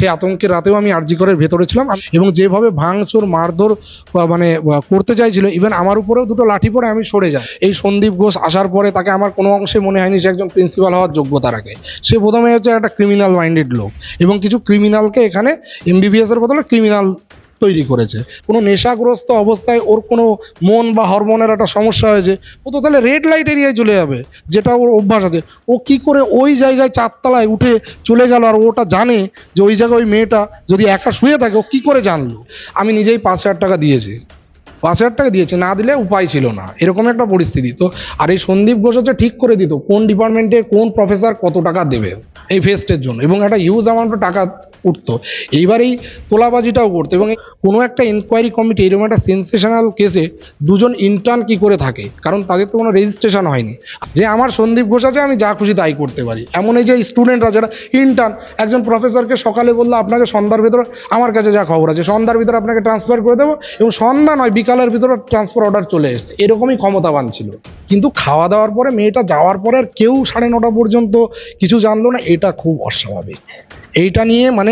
সেই আতঙ্কের রাতেও আমি আরজিকরের ভেতরে ছিলাম। এবং যেভাবে ভাঙচুর, মারধর মানে করতে চাইছিল ইভেন আমার উপরেও দুটো লাঠি পরে আমি সরে যাই। এই সন্দীপ ঘোষ আসার পরে তাকে আমার কোনো অংশে মনে হয়নি যে একজন প্রিন্সিপাল হওয়ার যোগ্যতা রাখে সে প্রথমে হচ্ছে একটা ক্রিমিনাল মাইন্ডেড লোক এবং কিছু ক্রিমিনালকে এখানে এমবিবিএস এর বদলে ক্রিমিনাল তৈরি করেছে। কোনো নেশাগ্রস্ত অবস্থায় ওর কোনো মন বা হরমোনের একটা সমস্যা হয়েছে, ও তো তাহলে রেড লাইট এরিয়ায় চলে যাবে, যেটা ওর অভ্যাস আছে। ও কি করে ওই জায়গায় চারতলায় উঠে চলে গেল আর ওটা জানে যে ওই জায়গায় ওই মেয়েটা যদি একা শুয়ে থাকে, ও কী করে জানলো? আমি নিজেই পাঁচ হাজার টাকা দিয়েছি। পাঁচ হাজার টাকা দিয়েছে, না দিলে উপায় ছিল না। এরকম একটা পরিস্থিতি। তো আর এই সন্দীপ ঘোষ হচ্ছে ঠিক করে দিত কোন ডিপার্টমেন্টে কোন প্রফেসর কত টাকা দেবে এই ফেস্টের জন্য। এবং একটা হিউজ অ্যামাউন্ট টাকা উঠতো। এইবার এই তোলাবাজিটাও করতো এবং কোনো একটা এনকোয়ারি কমিটি এরকম একটা সেন্সেশনাল কেসে দুজন ইন্টার্ন কি করে থাকে? কারণ তাদের তো কোনো রেজিস্ট্রেশন হয়নি। যে আমার সন্দীপ ঘোষ আছে, আমি যা খুশি তাই করতে পারি। এমন এই যে স্টুডেন্টরা যারা ইন্টার্ন একজন প্রফেসরকে সকালে বলল, আপনাকে সন্ধ্যার ভিতরে আমার কাছে যা খবর আছে, সন্ধ্যার ভিতরে আপনাকে ট্রান্সফার করে দেবো এবং সন্ধ্যা নয়, বিকালের ভিতরে ট্রান্সফার অর্ডার চলে এসেছে। এরকমই ক্ষমতাবান ছিল। কিন্তু খাওয়া দাওয়ার পরে, মেয়েটা যাওয়ার পরে আর কেউ সাড়ে নটা পর্যন্ত কিছু জানলো না, এটা খুব অস্বাভাবিক। এইটা নিয়ে মানে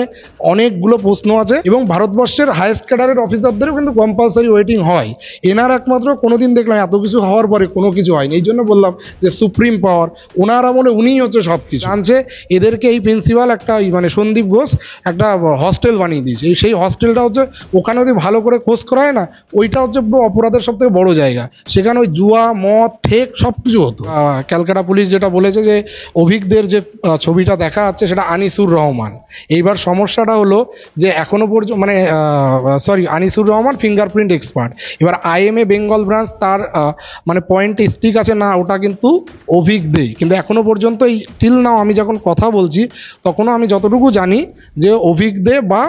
অনেকগুলো প্রশ্ন আছে এবং ভারতবর্ষের হায়েস্ট ক্যাডারের অফিসারদেরও কিন্তু কম্পালসারি ওয়েটিং হয়। এনার একমাত্র কোনোদিন দেখলাম এত কিছু হওয়ার পরে কোনো কিছু হয়নি। এই জন্য বললাম যে সুপ্রিম পাওয়ার ওনার আমলে উনিই হচ্ছে সব কিছু জানছে এদেরকে এই প্রিন্সিপাল একটা মানে সন্দীপ ঘোষ একটা হস্টেল বানিয়ে দিয়েছে। এই সেই হস্টেলটা হচ্ছে ওখানে যদি ভালো করে খোঁজ করা হয় না, ওইটা হচ্ছে পুরো অপরাধের সব থেকে বড় জায়গা। সেখানে ওই জুয়া, মদ, ঠেক সব কিছু হতো ক্যালকাটা পুলিশ যেটা বলেছে যে অভিজ্ঞদের যে ছবিটা দেখা যাচ্ছে সেটা আনিসুর রহমান। এইবার সমস্যাটা হলো যে এখনও পর্যন্ত মানে sorry Anisur Rahman fingerprint expert এবার আইএমএ বেঙ্গল ব্রাঞ্চ তার মানে পয়েন্ট স্টিক আছে না, ওটা কিন্তু অভিজ্ঞদেই কিন্তু এখনও পর্যন্ত এই টিল নাও আমি যখন কথা বলছি, তখনও আমি যতটুকু জানি যে অভিজ্ঞদে বা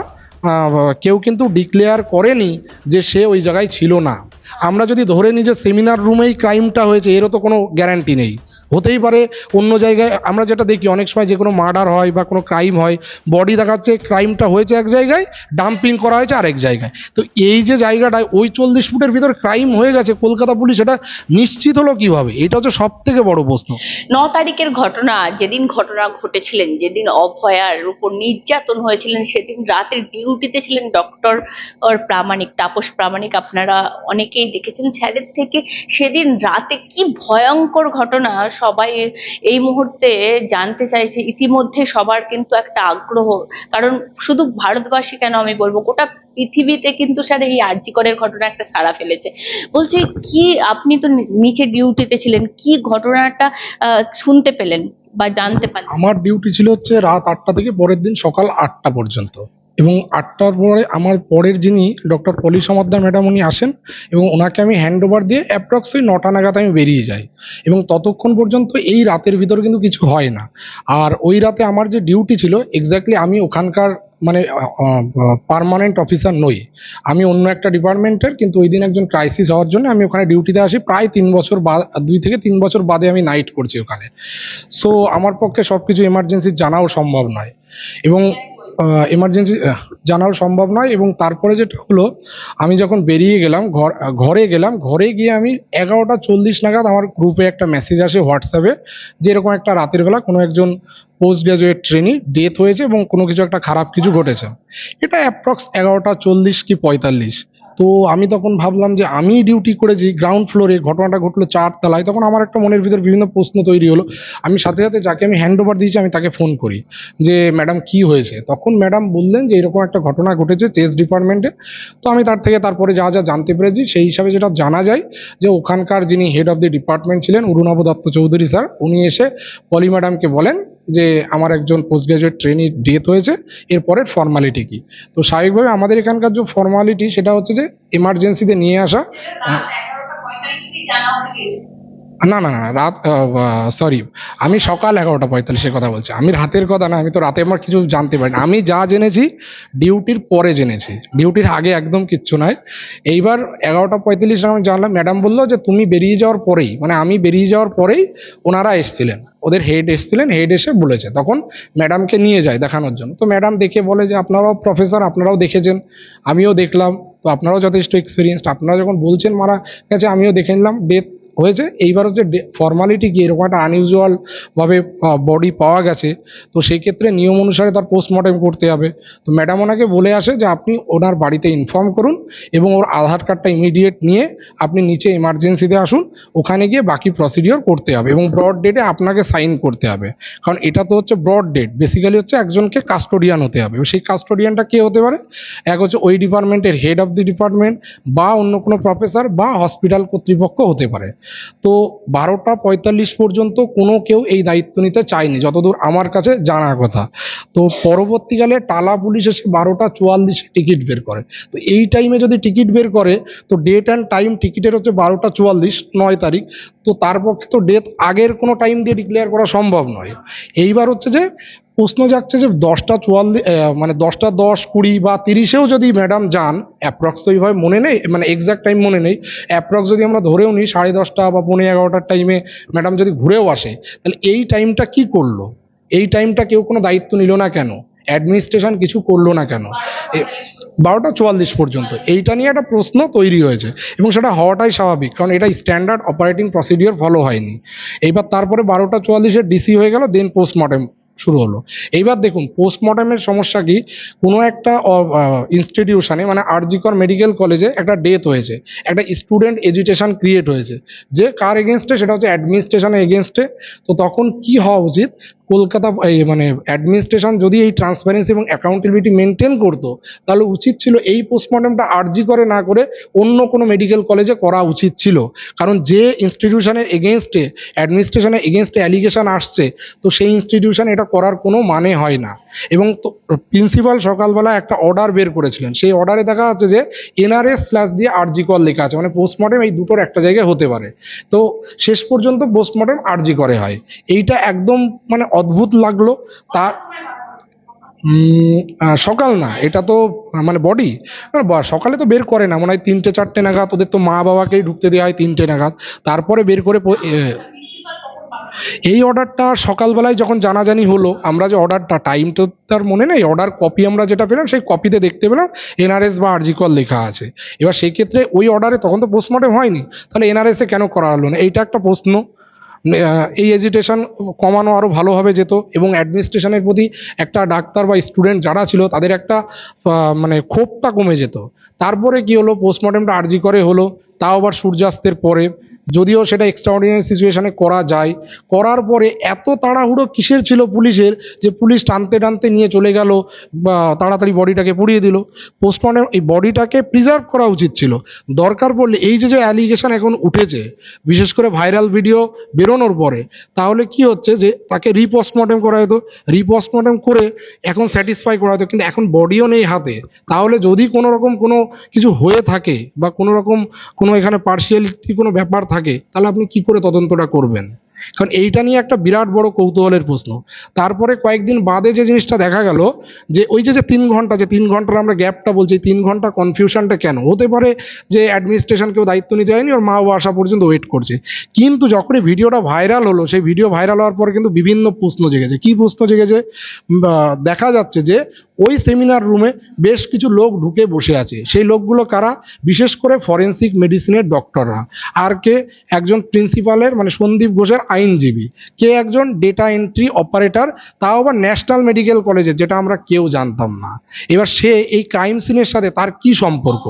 কেউ কিন্তু ডিক্লেয়ার করেনি যে সে ওই জায়গায় ছিল না। আমরা যদি ধরে নিই যে সেমিনার রুমেই ক্রাইমটা হয়েছে, এরও তো কোনো গ্যারান্টি নেই। হতেই পারে, অন্য জায়গায় আমরা যেটা দেখি, অনেক সময় যে কোনো মার্ডার হয় বা কোনো ক্রাইম হয় বডি দেখাচ্ছে ক্রাইমটা হয়েছে এক জায়গায় ডাম্পিং করা হয়েছে আরেক জায়গায়। তো এই যে জায়গাটায় ওই চল্লিশ ফুটের ভিতর ক্রাইম হয়ে গেছে, কলকাতা পুলিশ এটা নিশ্চিত হলো কীভাবে? এটা হচ্ছে সব থেকে বড় প্রশ্ন। ন তারিখের ঘটনা, যেদিন ঘটনা ঘটেছিলেন, যেদিন অভয়ার উপর নির্যাতন হয়েছিলেন, সেদিন রাতের ডিউটিতে ছিলেন ডক্টর প্রামাণিক, তাপস প্রামাণিক, আপনারা অনেকেই দেখেছেন। স্যারের থেকে সেদিন রাতে কি ভয়ঙ্কর ঘটনা সবাই এই মুহূর্তে জানতে চাইছে, ইতিমধ্যে সবার কিন্তু একটা আগ্রহ। কারণ শুধু ভারতবাসী কেন আমি বলব, গোটা পৃথিবীতে কিন্তু স্যার এই আর্যিকরের ঘটনা একটা সাড়া ফেলেছে। বলছি, কি আপনি তো নিচে ডিউটিতে ছিলেন, কি ঘটনাটা শুনতে পেলেন বা জানতে পারলেন? আমার ডিউটি ছিল হচ্ছে রাত আটটা থেকে পরের দিন সকাল আটটা পর্যন্ত। এবং আটটার পরে আমার পরের যিনি ডক্টর পলি সমাদ্দার ম্যাডাম উনি আসেন এবং ওনাকে আমি হ্যান্ড ওভার দিয়ে অ্যাপ্রক্স ওই নটা নাগাদ আমি বেরিয়ে যাই। এবং ততক্ষণ পর্যন্ত এই রাতের ভিতর কিন্তু কিছু হয় না। আর ওই রাতে আমার যে ডিউটি ছিল এক্স্যাক্টলি আমি ওখানকার মানে পার্মানেন্ট অফিসার নই। আমি অন্য একটা ডিপার্টমেন্টের কিন্তু ওই দিন একজন ক্রাইসিস হওয়ার জন্য আমি ওখানে ডিউটিতে আসি। প্রায় তিন বছর বাদ দুই থেকে তিন বছর বাদে আমি নাইট করছি ওখানে। সো আমার পক্ষে সব কিছু এমার্জেন্সি জানাও সম্ভব নয়। এবং এমার্জেন্সি জানাও সম্ভব নয় এবং তারপরে যেটা হলো, আমি যখন বেরিয়ে গেলাম, ঘর ঘরে গেলাম, ঘরে গিয়ে আমি এগারোটা চল্লিশ নাগাদ আমার গ্রুপে একটা মেসেজ আসে হোয়াটসঅ্যাপে যে এরকম একটা রাতের বেলা কোনো একজন পোস্ট গ্রাজুয়েট ট্রেনি ডেথ হয়েছে এবং কোনো কিছু একটা খারাপ কিছু ঘটেছে। এটা অ্যাপ্রক্স এগারোটা চল্লিশ কি পঁয়তাল্লিশ। তো আমি তখন ভাবলাম যে আমি ডিউটি করেছি গ্রাউন্ড ফ্লোরে ঘটনাটা ঘটলো চার তলায়, তখন আমার একটা মনের ভিতর বিভিন্ন প্রশ্ন তৈরি হলো। আমি সাথে সাথে যাকে আমি হ্যান্ড ওভার দিয়েছি, আমি তাকে ফোন করি যে ম্যাডাম কি হয়েছে? তখন ম্যাডাম বললেন যে, এরকম একটা ঘটনা ঘটেছে চেস ডিপার্টমেন্টে তো আমি তার থেকে তারপরে যা যা জানতে পেরেছি, সেই হিসাবে যেটা জানা যায় যে, ওখানকার যিনি হেড অফ দি ডিপার্টমেন্ট ছিলেন, অরুণাভ দত্ত চৌধুরী স্যার উনি এসে পলি ম্যাডামকে বলেন যে আমার একজন পোস্ট গ্রাজুয়েট ট্রেনি ডেথ হয়েছে এরপরের ফর্মালিটি কি? তো স্বাভাবিকভাবে আমাদের এখানকার যে ফর্মালিটি সেটা হচ্ছে যে এমার্জেন্সিতে নিয়ে আসা। না না না, রাত সরি আমি সকাল এগারোটা পঁয়তাল্লিশের কথা বলছি। আমি রাতের কথা না, আমি তো রাতে আমার কিছু জানতে পারি না আমি যা জেনেছি, ডিউটির পরে জেনেছি। ডিউটির আগে একদম কিচ্ছু নয় এইবার এগারোটা পঁয়তাল্লিশ আমি জানলাম, ম্যাডাম বলল যে, তুমি বেরিয়ে যাওয়ার পরেই মানে আমি বেরিয়ে যাওয়ার পরেই ওনারা এসছিলেন। ওদের হেড এসছিলেন, হেড এসে বলেছে। তখন ম্যাডামকে নিয়ে যায় দেখানোর জন্য। তো ম্যাডাম দেখে বলে যে, আপনারাও প্রফেসর আপনারাও দেখেছেন। আমিও দেখলাম। তো আপনারাও যথেষ্ট এক্সপিরিয়েন্সড আপনারা যখন বলছেন মারা গেছে, আমিও দেখে নিলাম। ডেথ হয়েছে। এইবার হচ্ছে ফর্মালিটি কি, এরকম একটা আনইউজুয়াল ভাবে বডি পাওয়া গেছে, তো সেই ক্ষেত্রে নিয়ম অনুসারে তার পোস্টমর্টেম করতে হবে। তো ম্যাডাম ওনাকে বলে আসে যে, আপনি ওনার বাড়িতে ইনফর্ম করুন এবং ওর আধার কার্ডটা ইমিডিয়েট নিয়ে আপনি নিচে এমার্জেন্সিতে আসুন, ওখানে গিয়ে বাকি প্রসিডিওর করতে হবে এবং ব্রড ডেটে আপনাকে সাইন করতে হবে। কারণ এটা তো হচ্ছে ব্রড ডেট বেসিক্যালি হচ্ছে একজনকে কাস্টোডিয়ান হতে হবে। সেই কাস্টোডিয়ানটা কে হতে পারে? এক হচ্ছে ওই ডিপার্টমেন্টের হেড অফ দি ডিপার্টমেন্ট বা অন্য কোনো প্রফেসর বা হসপিটাল কর্তৃপক্ষ হতে পারে। তো বারোটা পঁয়তাল্লিশ পর্যন্ত কোনো কেউ এই দায়িত্ব নিতে চায়নি, যতদূর আমার কাছে জানার কথা। তো পরবর্তীকালে টালা পুলিশ এসে বারোটা চুয়াল্লিশে টিকিট বের করে। তো এই টাইমে যদি টিকিট বের করে, তো ডেট অ্যান্ড টাইম টিকিটের হচ্ছে বারোটা চুয়াল্লিশ, নয় তারিখ। তো তার পক্ষে তো ডেথ আগের কোনো টাইম দিয়ে ডিক্লেয়ার করা সম্ভব নয়। এইবার হচ্ছে যে প্রশ্ন যাচ্ছে যে দশটা চুয়াল্লিশ মানে দশটা দশ, কুড়ি বা তিরিশেও যদি ম্যাডাম যান অ্যাপ্রক্স তো এইভাবে মনে নেই মানে এক্সাক্ট টাইম মনে নেই অ্যাপ্রক্স যদি আমরা ধরেও নিই, সাড়ে দশটা বা পৌনে এগারোটার টাইমে ম্যাডাম যদি ঘুরেও আসে, তাহলে এই টাইমটা কি করল? এই টাইমটা কেউ কোনো দায়িত্ব নিল না কেন? অ্যাডমিনিস্ট্রেশন কিছু করল না কেন? বারোটা চুয়াল্লিশ পর্যন্ত। এইটা নিয়ে একটা প্রশ্ন তৈরি হয়েছে এবং সেটা হওয়াটাই স্বাভাবিক, কারণ এটা স্ট্যান্ডার্ড অপারেটিং প্রসিডিওর ফলো হয়নি। এইবার তারপরে বারোটা চুয়াল্লিশে ডিসি হয়ে গেল দেন পোস্টমর্টেম শুরু হলো। এইবার দেখুন পোস্টমর্টেমের সমস্যা কি? কোনো একটা ইনস্টিটিউশনে মানে আরজিকর মেডিকেল কলেজে একটা ডেথ হয়েছে। একটা স্টুডেন্ট এজিটেশন ক্রিয়েট হয়েছে। যে কার এগেনস্টে সেটা হচ্ছে অ্যাডমিনিস্ট্রেশনের এগেনস্টে তো তখন কি হওয়া উচিত? কলকাতা মানে অ্যাডমিনিস্ট্রেশন যদি এই ট্রান্সপারেন্সি এবং অ্যাকাউন্টেবিলিটি মেনটেন করতো, তাহলে উচিত ছিল এই পোস্টমর্টমটা আরজি করে না করে অন্য কোনো মেডিকেল কলেজে করা উচিত ছিল। কারণ যে ইনস্টিটিউশনের এগেনস্টে অ্যাডমিনিস্ট্রেশনের এগেনস্টে অ্যালিগেশন আসছে, তো সেই ইনস্টিটিউশন এটা করার কোনো মানে হয় না। এবং তো প্রিন্সিপাল সকালবেলা একটা অর্ডার বের করেছিলেন। সেই অর্ডারে দেখা যাচ্ছে যে এনআরএস স্ল্যাশ দিয়ে আরজি কল লেখা আছে। মানে পোস্টমর্টম এই দুটোর একটা জায়গায় হতে পারে। তো শেষ পর্যন্ত পোস্টমর্টম আরজি করে হয়। এইটা একদম মানে অদ্ভুত লাগল। তার সকাল না, এটা তো মানে বডি সকালে তো বের করে না, মনে হয় তিনটে, চারটে নাগাদ ওদের তো মা বাবাকেই ঢুকতে দেওয়া হয় তিনটে নাগাদ। তারপরে বের করে এই অর্ডারটা সকালবেলায় যখন জানাজানি হলো, আমরা যে অর্ডারটা টাইম তো তার মনে নেই অর্ডার কপি আমরা যেটা পেলাম, সেই কপিতে দেখতে পেলাম এনআরএস বা আরজিকল লেখা আছে। এবার সেই ক্ষেত্রে ওই অর্ডারে তখন তো পোস্টমর্টম হয়নি, তাহলে এনআরএসে কেন করা হলো না? এইটা একটা প্রশ্ন। এই এজিটেশন কমানো আরও ভালোভাবে যেত এবং অ্যাডমিনিস্ট্রেশনের প্রতি একটা ডাক্তার বা স্টুডেন্ট যারা ছিল, তাদের একটা মানে ক্ষোভটা কমে যেত। তারপরে কি হলো? পোস্টমর্টমটা আরজি করে হলো। তাও আবার সূর্যাস্তের পরে যদিও সেটা এক্সট্রাঅর্ডিনারি সিচুয়েশনে করা যায়। করার পরে এত তাড়াহুড়ো কিসের ছিল পুলিশের যে পুলিশ টানতে টানতে নিয়ে চলে গেল, বা তাড়াতাড়ি বডিটাকে পুড়িয়ে দিল। পোস্টমর্টম এই বডিটাকে প্রিজার্ভ করা উচিত ছিল। দরকার পড়লে এই যে যে অ্যালিগেশন এখন উঠেছে, বিশেষ করে ভাইরাল ভিডিও বেরোনোর পরে, তাহলে কি হচ্ছে যে তাকে রিপোস্টমর্টম করা হতো। রিপোস্টমর্টম করে এখন স্যাটিসফাই করা হতো। কিন্তু এখন বডিও নেই হাতে। তাহলে যদি কোনো রকম কোনো কিছু হয়ে থাকে, বা কোনো রকম কোনো এখানে পার্সিয়ালিটি কোনো ব্যাপার থাকে তাহলে আপনি কি করে তদন্তটা করবেন? কারণ এইটা নিয়ে একটা বিরাট বড় কৌতূহলের প্রশ্ন। তারপরে কয়েকদিন বাদে যে জিনিসটা দেখা গেল, যে ওই যে তিন ঘণ্টা, যে তিন ঘণ্টার আমরা গ্যাপটা বলছি তিন ঘণ্টা কনফিউশনটা কেন? হতে পারে যে অ্যাডমিনিস্ট্রেশন কেউ দায়িত্ব নিতে হয়নি ওর মা ও আসা পর্যন্ত ওয়েট করছে। কিন্তু যখনই ভিডিওটা ভাইরাল হলো, সেই ভিডিও ভাইরাল হওয়ার পরে কিন্তু বিভিন্ন প্রশ্ন জেগেছে। কি প্রশ্ন জেগেছে? দেখা যাচ্ছে যে ওই সেমিনার রুমে বেশ কিছু লোক ঢুকে বসে আছে। সেই লোকগুলো কারা? বিশেষ করে ফরেন্সিক মেডিসিনের ডক্টররা আর কে? একজন প্রিন্সিপালের মানে সন্দীপ ঘোষের আইনজীবী। কে একজন ডেটা এন্ট্রি অপারেটর তাও আবার ন্যাশনাল মেডিকেল কলেজে যেটা আমরা কেউ জানতাম না। এবার সে এই ক্রাইম সিনের সাথে তার কি সম্পর্ক?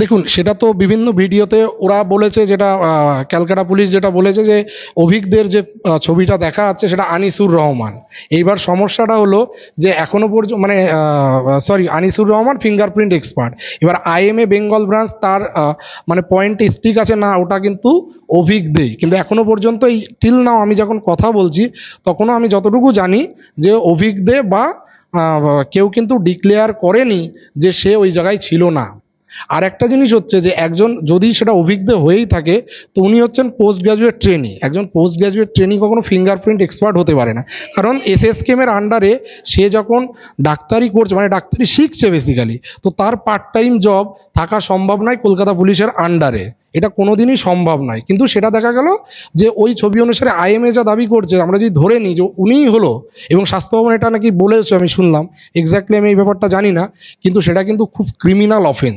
দেখুন, সেটা তো বিভিন্ন ভিডিওতে ওরা বলেছে যেটা ক্যালকাটা পুলিশ যেটা বলেছে যে অভিজ্ঞদের যে ছবিটা দেখা যাচ্ছে সেটা আনিসুর রহমান। এইবার সমস্যাটা হলো যে এখনও পর্যন্ত মানে sorry Anisur Rahman fingerprint expert এবার আইএমএ বেঙ্গল ব্রাঞ্চ তার মানে পয়েন্ট স্টিক আছে না, ওটা কিন্তু অভিজ্ঞদেই কিন্তু এখনও পর্যন্ত এই টিল নাও আমি যখন কথা বলছি, তখনও আমি যতটুকু জানি যে অভিক দে বা কেউ কিন্তু ডিক্লেয়ার করেনি যে সে ওই জায়গায় ছিল না। আর একটা জিনিস হচ্ছে যে একজন যদি সেটা অভিজ্ঞ হয়েই থাকে, তো উনি হচ্ছেন পোস্ট গ্রাজুয়েট ট্রেনি একজন পোস্ট গ্রাজুয়েট ট্রেনি কখনো ফিঙ্গারপ্রিন্ট এক্সপার্ট হতে পারে না। কারণ এস এস কেমের আন্ডারে সে যখন ডাক্তারি করছে মানে ডাক্তারি শিখছে বেসিক্যালি তো তার পার্ট টাইম জব থাকা সম্ভব নয় কলকাতা পুলিশের আন্ডারে এটা কোনোদিনই সম্ভব নয়। কিন্তু সেটা দেখা গেল যে ওই ছবি অনুসারে আইএমএ যা দাবি করছে, আমরা যদি ধরে নিই যে উনিই হলো, এবং স্বাস্থ্য ভবন এটা নাকি বলেছে আমি শুনলাম এক্স্যাক্টলি আমি এই ব্যাপারটা জানি না, কিন্তু সেটা কিন্তু খুব ক্রিমিনাল অফেন্স